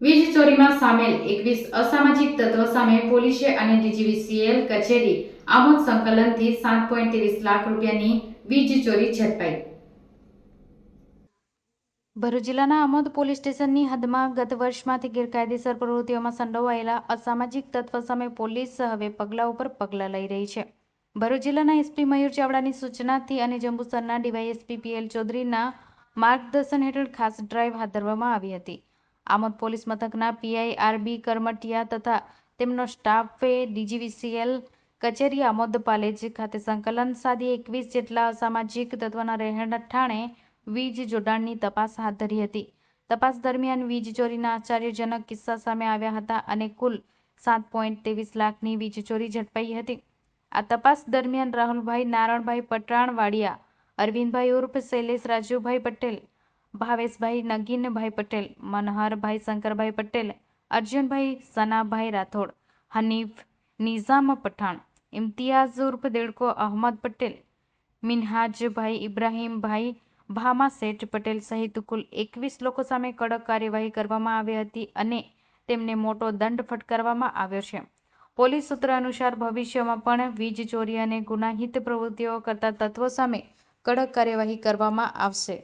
વીજ ચોરીમાં સામેલ એકવીસ અસામાજિક તત્વો સામે પોલીસે અને ડીજીવીસીએલ કચેરી આમોદ સંકલનથી સાત પોઈન્ટ ત્રીસ લાખ રૂપિયાની વીજ ચોરી ઝડપાઈ. ભરૂચ જિલ્લાના આમોદ પોલીસ સ્ટેશનની હદમાં ગત વર્ષમાંથી ગેરકાયદેસર પ્રવૃત્તિઓમાં સંડોવાયેલા અસામાજિક તત્વ સામે પોલીસ હવે પગલાં ઉપર પગલાં લઈ રહી છે. ભરૂચ જિલ્લાના એસપી મયુર ચાવડાની સૂચનાથી અને જંબુસરના ડીવાયએસપી પીએલ ચૌધરીના માર્ગદર્શન હેઠળ ખાસ ડ્રાઈવ હાથ ધરવામાં આવી હતી. આમોદ પોલીસ મથકના પીઆઈ આરબી કરમટિયા તથા તેમનો સ્ટાફે ડીજીવીસીએલ કચેરી આમોદ પાલેજ ખાતે સંકલન સાધી એકવીસ જેટલા અસામાજિક તત્વોના ઠાણે વીજ જોડાણની તપાસ હાથ ધરી હતી. તપાસ દરમિયાન વીજ ચોરીના આશ્ચર્યજનક કિસ્સા સામે આવ્યા હતા અને કુલ સાત પોઈન્ટ ત્રેવીસ લાખની વીજ ચોરી ઝડપાઈ હતી. આ તપાસ દરમિયાન રાહુલભાઈ, નારણભાઈ પટરાણવાડિયા અરવિંદભાઈ ઉર્ફ, શૈલેષ રાજુભાઈ પટેલ ભાવેશભાઈ નગીનભાઈ પટેલ, મનહરભાઈ શંકરભાઈ પટેલ, અર્જુનભાઈ સનાભાઈ રાઠોડ, હનીફ નિઝામ પઠાણ, ઇમ્તિયાઝ ઉર્ફ દેડકો અહમદ પટેલ, મિનહાજભાઈ ઇબ્રાહીમભાઈ ભામા શેઠ પટેલ સહિત કુલ એકવીસ લોકો સામે કડક કાર્યવાહી કરવામાં આવી હતી અને તેમને મોટો દંડ ફટકારવામાં આવ્યો છે. પોલીસ સૂત્ર અનુસાર ભવિષ્યમાં પણ વીજ ચોરી અને ગુનાહિત પ્રવૃત્તિઓ કરતા તત્વો સામે કડક કાર્યવાહી કરવામાં આવશે.